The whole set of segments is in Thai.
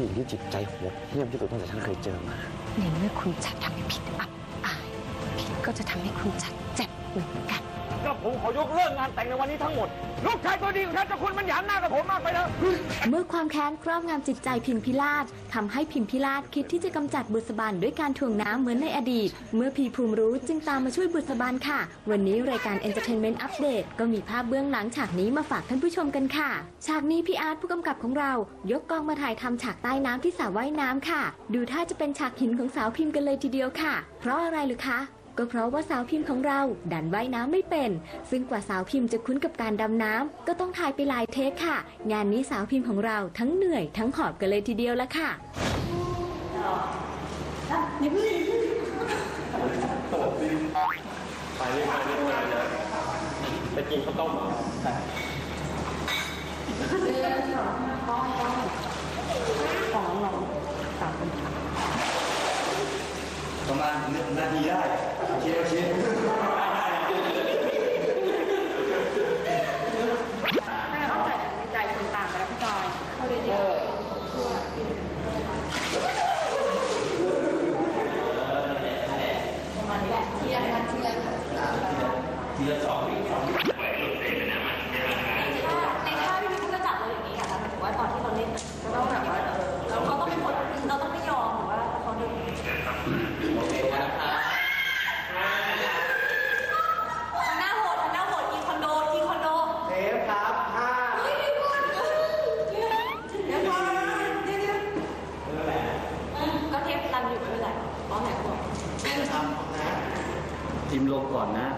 ผู้หญิงที่จิตใจโหดเหี้ยมที่สุดตั้งแต่ฉันเคยเจอมา ในเมื่อคุณจัดทำให้ผิดอับอายผิดก็จะทำให้คุณจัดเจ็บเหมือนกัน ก็ผมขอยกเลิกงานแต่งในวันนี้ทั้งหมด ลูกชายตัวดีของฉันเจ้าคุณมันหยามหน้ากับผมมากไปแล้ว เมื่อความแค้นครอบงำจิตใจพิมพิลาศทำให้พิมพิลาศคิดที่จะกำจัดบุษบาลด้วยการถ่วงน้ำเหมือนในอดีต เมื่อพีภูมิรู้จึงตามมาช่วยบุษบาลค่ะ วันนี้รายการ Entertainment Update ก็มีภาพเบื้องหลังฉากนี้มาฝากท่านผู้ชมกันค่ะ ฉากนี้พี่อาร์ตผู้กำกับของเรา ยกกองมาถ่ายทำฉากใต้น้ำที่สระว่ายน้ำค่ะ ดูท่าจะเป็นฉากหินของสาวพิมพ์กันเลยทีเดียวค่ะ เพราะอะไรหรือคะ ก็เพราะว่าสาวพิมพ์ของเราดันว่ายน้ำไม่เป็น ซึ่งกว่าสาวพิมพ์จะคุ้นกับการดำน้ำก็ต้องถ่ายไปหลายเทคค่ะ งานนี้สาวพิมพ์ของเราทั้งเหนื่อยทั้งหอบกันเลยทีเดียวละค่ะไปเรื่อยๆเรื่อยๆเลยไปกินข้าวต้มเหรอ ประมาณนาทีได้โอเคโอเคในท่าที่พี่ก็จับเราอย่างนี้ค่ะหมายถึงว่าตอนที่เราเล่นก็ต้องแบบว่าเออเราเราต้องเป็นคนเราต้องไม่ยอมหรือว่าเขาดึงหน้าโหดหน้าโหดทีคอนโดทีคอนโด เทปครับห้า เฮ้ยพี่คนเดี๋ยวพอแล้วเดี๋ยวเดี๋ยวก็เทปรันอยู่ไม่เป็นไรอ๋อไหนบอก ทำนะ จิ มลงก่อนนะ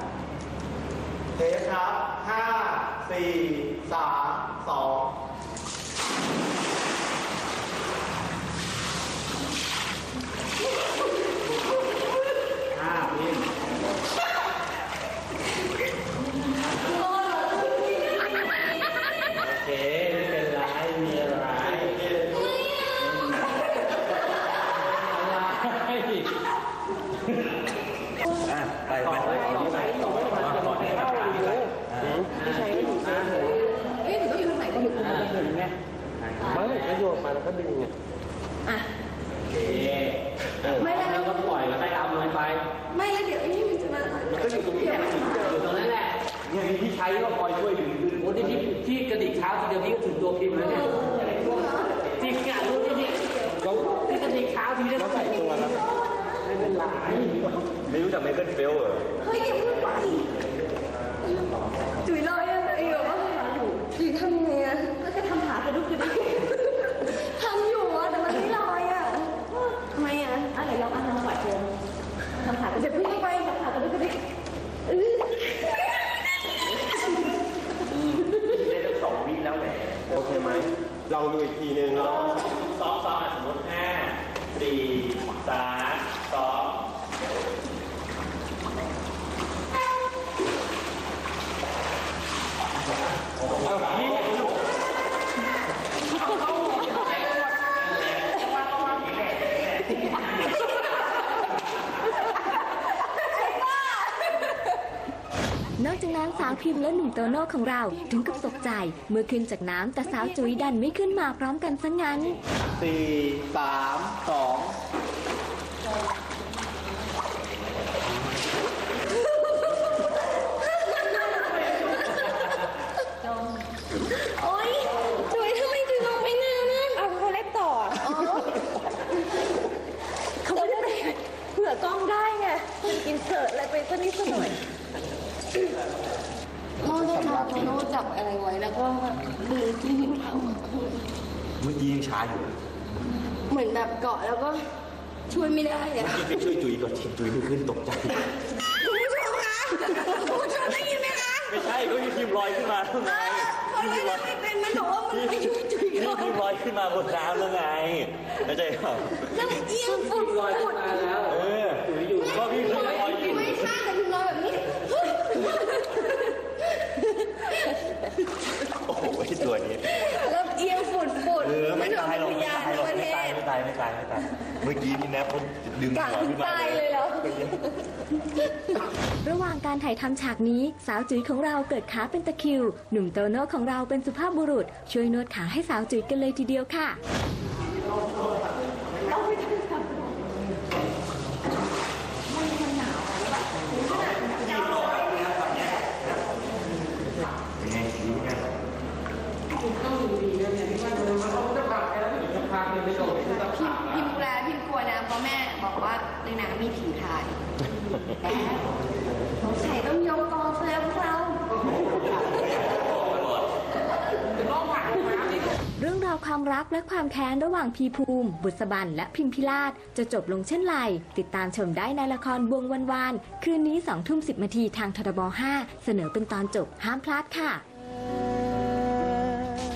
เทปครับห้าสี่สามสองห้าพิมโอเคไม่เป็นไรมีอะไรอะไปไปไปเอาที่ไหนต่อมาก่อนให้กับการ ไปพี่ชัยก็อยู่นะเอ๊ะหนูต้องอยู่ตรงไหนก็อยู่ตรงไหนเห็นไงไม่ก็โยกมาแล้วก็ดึงไงอะไม่แล้วก็ปล่อยแล้วใครเอาลงไป ไม่แล้วเดี๋ยวไอ้นี่มันจะมาก็อยู่ตรงนี้อยู่ตรงนั้นแหละเนี่ยมีพี่ใชัยก็คอยช่วยดึงดึงโอ้ที่ที่ที่กระดิกเท้าทีเดียวนี้ก็ถึงตัวพิมพ์แล้วเนี่ยจริงอะรู้ที่นี่ที่กระดิกเท้าทีเดียวก็ใส่ตัวแล้วไม่เป็นไร จักไมเคิลเฟลเหรอเฮ้ยอย่าเพิ่งไปจุ๋ยลอยอะไรอยู่วะจุ๋ยทำไงอะก็จะทำหากระดุกกระดิกทำอยู่อะแต่มันไม่ลอยอะทำไมอะอะไหนลองอ่านทำหวาดเชิญทำหากระดิกเพิ่งไปทำหากระดุกกระดิกอื้อได้ตั้งสองวิแล้วแหละโอเคไหมเราดูอีกทีนึงแล้วสองสองสมมติห้าสี่สามสอง นอกจากนั้นสาว พิมพ์และหนุ่มโตโน่ของเราถึงกับตกใจ เมื่อขึ้นจากน้ำแต่สาวจุ๋ยดันไม่ขึ้นมาพร้อมกันซะงั้น สี่สามสองโอ๊ยจุ๋ยทำไมจุ๋ยลงไปนานนะเอาเขาเล่นต่ออ๋อเขาไม่ได้เผื่อกล้องได้ไงอินเสิร์ตอะไรไปสักนิดสักหน่อย โน่จะทำโน่จับอะไรไว้แล้วก็มือที่นิ้วเท้าเมื่อกี้ยังช้าอยู่เหมือนแบบเกาะแล้วก็ช่วยไม่ได้อะไปช่วยจุ๋ยก่อนทีจุ๋ยไม่ขึ้นตกใจคุณผู้ชมคะคุณผู้ชมได้ยินไหมคะไม่ใช่ก็มีพิมพ์ลอยขึ้นมาทำไมคนเลยนะไม่เป็นมันบอกว่ามันไปช่วยจุ๋ยนี่ก่อนพิมพ์ลอยขึ้นมาบนน้ำแล้วไงเข้าใจเปล่าแล้วเอียงฟุดฟุดเอออยู่ก็พี่เคยลอยอยู่ไม่ใช่แต่คุณลอยแบบนี้ โอ้โหตัวนี้ แล้วเอียงฟุดฟุด เออไม่ตายหรอก พ ไม่ ยาน ตายหรอก ประ ไม่ เท ตาย ศ ไม่ตายไม่ตายไม่ตาย เมื่อกี้นี่แนบเขาดึงกะหัวถึงขึ้นมาตายเลยเหรอ ระหว่างการถ่ายทำฉากนี้สาวจุ๋ยของเราเกิดขาเป็นตะคริว หนุ่มโตโน่ของเราเป็นสุภาพบุรุษ ช่วยนวดขาให้สาวจุ๋ยกันเลยทีเดียวค่ะเเราไม่ต้องทำมันมันหนาวอะแล้วแบบถึง ขนาดหนาวเลยเป็นไงดีไหมต้องดูดีนะเนี่ยที่ว่าเขาจะพาไปแล้วจะพาไปส่งที่ตะพิมขาพิมดูแลพิมกลัวนะเพราะแม่บอกว่าในหนังมีผีทายแต่สงสัยต้องยกกองเสื้อพวกเราจะต้องผ่านน้ำนี่เรื่องราวความรักและความแค้นระหว่างพีภูมิ บุษบันและพิมพิลาศจะจบลงเช่นไร ติดตามชมได้ในละครบวงวันวาน คืนนี้2ทุ่ม10นาทีทางทรบ5เสนอเป็นตอนจบห้ามพลาดค่ะ